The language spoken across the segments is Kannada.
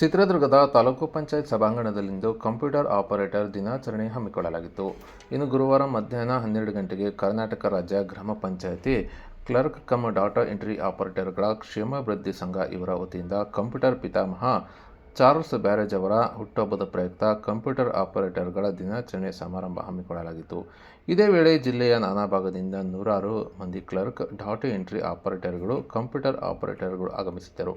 ಚಿತ್ರದುರ್ಗದ ತಾಲೂಕು ಪಂಚಾಯತ್ ಸಭಾಂಗಣದಲ್ಲಿಂದು ಕಂಪ್ಯೂಟರ್ ಆಪರೇಟರ್ ದಿನಾಚರಣೆ ಹಮ್ಮಿಕೊಳ್ಳಲಾಗಿತ್ತು. ಇನ್ನು ಗುರುವಾರ ಮಧ್ಯಾಹ್ನ ಹನ್ನೆರಡು ಗಂಟೆಗೆ ಕರ್ನಾಟಕ ರಾಜ್ಯ ಗ್ರಾಮ panchayati clerk cum data entry ಆಪರೇಟರ್ಗಳ ಕ್ಷೇಮಾಭಿವೃದ್ಧಿ ಸಂಘ ಇವರ ವತಿಯಿಂದ ಕಂಪ್ಯೂಟರ್ ಪಿತಾಮಹ ಚಾರ್ಲ್ಸ್ ಬ್ಯಾರೇಜ್ ಅವರ ಹುಟ್ಟುಹಬ್ಬದ ಪ್ರಯುಕ್ತ ಕಂಪ್ಯೂಟರ್ ಆಪರೇಟರ್ಗಳ ದಿನಾಚರಣೆ ಸಮಾರಂಭ ಹಮ್ಮಿಕೊಳ್ಳಲಾಗಿತ್ತು. ಇದೇ ವೇಳೆ ಜಿಲ್ಲೆಯ ನಾನಾ ಭಾಗದಿಂದ ನೂರಾರು ಮಂದಿ ಕ್ಲರ್ಕ್ ಡಾಟಾ ಎಂಟ್ರಿ ಆಪರೇಟರ್ಗಳು ಕಂಪ್ಯೂಟರ್ ಆಪರೇಟರ್ಗಳು ಆಗಮಿಸಿದ್ದರು.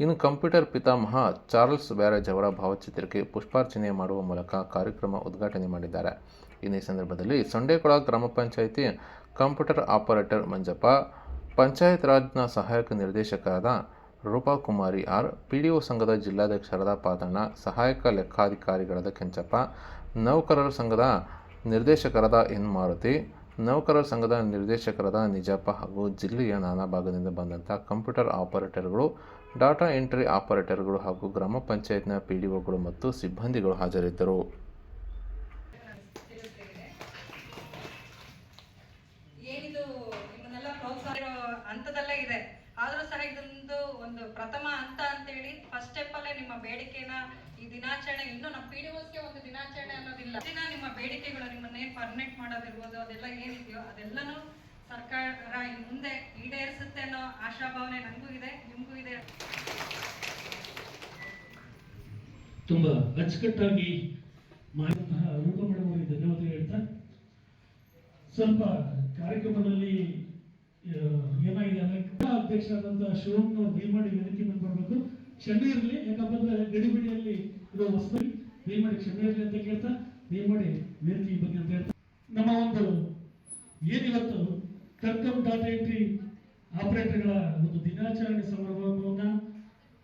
ಇನ್ನು ಕಂಪ್ಯೂಟರ್ ಪಿತಾಮಹ ಚಾರ್ಲ್ಸ್ ಬ್ಯಾರೇಜ್ ಅವರ ಭಾವಚಿತ್ರಕ್ಕೆ ಪುಷ್ಪಾರ್ಚನೆ ಮಾಡುವ ಮೂಲಕ ಕಾರ್ಯಕ್ರಮ ಉದ್ಘಾಟನೆ ಮಾಡಿದ್ದಾರೆ. ಇನ್ನು ಸಂದರ್ಭದಲ್ಲಿ ಸೊಂಡೇಕೊಳ ಗ್ರಾಮ ಪಂಚಾಯಿತಿ ಕಂಪ್ಯೂಟರ್ ಆಪರೇಟರ್ ಮಂಜಪ್ಪ, ಪಂಚಾಯತ್ ರಾಜ್ನ ಸಹಾಯಕ ನಿರ್ದೇಶಕರಾದ ರೂಪಾ ಕುಮಾರಿ ಆರ್, ಪಿಡಿಒ ಸಂಘದ ಜಿಲ್ಲಾಧ್ಯಕ್ಷರಾದ ಪಾದಣ್ಣ, ಸಹಾಯಕ ಲೆಕ್ಕಾಧಿಕಾರಿಗಳಾದ ಕೆಂಚಪ್ಪ, ನೌಕರರ ಸಂಘದ ನಿರ್ದೇಶಕರಾದ ಎನ್ ಮಾರುತಿ ನೌಕರರ ಸಂಘದ ನಿರ್ದೇಶಕರಾದ ನಿಜಾಪ ಹಾಗೂ ಜಿಲ್ಲೆಯ ನಾನಾ ಭಾಗದಿಂದ ಬಂದಂಥ ಕಂಪ್ಯೂಟರ್ ಆಪರೇಟರ್ಗಳು, ಡಾಟಾ ಎಂಟ್ರಿ ಆಪರೇಟರ್ಗಳು ಹಾಗೂ ಗ್ರಾಮ ಪಂಚಾಯತ್ನ ಪಿ ಡಿ ಒಗಳು ಮತ್ತು ಸಿಬ್ಬಂದಿಗಳು ಹಾಜರಿದ್ದರು. ಇದೆ. ಆದ್ರೂ ಸಹ ಇದೊಂದು ಒಂದು ಪ್ರಥಮ ಹಂತ ಅಂತೇಳಿ ಫಸ್ಟ್ ಸ್ಟೆಪ್ ಅಲ್ಲೇ ನಿಮ್ಮ ಬೇಡಿಕೆನ ಈ ದಿನಾಚರಣೆ, ಇನ್ನೂ ನಮ್ಮ ಪಿ ಡಿ ಒಂದು ದಿನಾಚರಣೆ ದಿನ ನಿಮ್ಮ ಬೇಡಿಕೆಗಳು ನಿಮ್ಮನ್ನೇನ್ ಪರ್ಮನೆಂಟ್ ಮಾಡೋದಿರ್ಬೋದು, ಅದೆಲ್ಲ ಏನಿದೆಯೋ ಅದೆಲ್ಲನೂ ಸರ್ಕಾರ ಮುಂದೆ ಈಡೇರಿಸುತ್ತೆ ಅನ್ನೋ ಆಶಾಭಾವನೆ ನನಗೂ ಇದೆ, ನಿಮಗೂ ಇದೆ. ತುಂಬಾ ಅಚ್ಚುಕಟ್ಟಾಗಿ ರೂಪ ಮೇಡಮ್ ಧನ್ಯವಾದ ಹೇಳ್ತಾ, ಸ್ವಲ್ಪ ಕಾರ್ಯಕ್ರಮದಲ್ಲಿ ಏನಾಗಿದೆ ಅಂದ್ರೆ ಕ್ರೀಡಾ ಅಧ್ಯಕ್ಷರಾದಂತಹ ಶಿವಣ್ಣವ್ರು ದಯಮಾಡಿ ವೇದಿಕೆ ಮೇಲೆ ಬರಬೇಕು. ಕ್ಷಮೆ ಇರಲಿ ಯಾಕಂತಂದ್ರೆ ಗಡಿಬಿಡಿಯಲ್ಲಿ ಇದು ವಸ್ತು ದಯಮಾಡಿ ಕ್ಷಮೆ ಇರಲಿ ಅಂತ ಕೇಳ್ತಾ ದಯಮಾಡಿ ವೇದಿಕೆ ಬಗ್ಗೆ ಅಂತ ಹೇಳ್ತಾ ನಮ್ಮ ಒಂದು ಏನಿವತ್ತು ಕರ್ಕಮ್ ಡಾಟಾ ಎಂಟ್ರಿ ಆಪರೇಟರ್ಗಳ ಒಂದು ದಿನಾಚರಣೆ ಸಮಾರಂಭವನ್ನ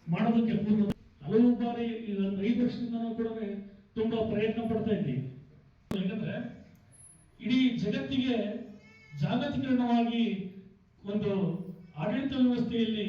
ಮಾಡೋದಕ್ಕೆ ಪೂರ್ವ ಹಲವು ಬಾರಿ ಐದು ವರ್ಷದಿಂದ ನಾವು ಕೂಡ ತುಂಬಾ ಪ್ರಯತ್ನ ಪಡ್ತಾ ಇದ್ದೀವಿ. ಯಾಕಂದ್ರೆ ಇಡೀ ಜಗತ್ತಿಗೆ ಜಾಗತೀಕರಣವಾಗಿ ಒಂದು ಆಡಳಿತ ವ್ಯವಸ್ಥೆಯಲ್ಲಿ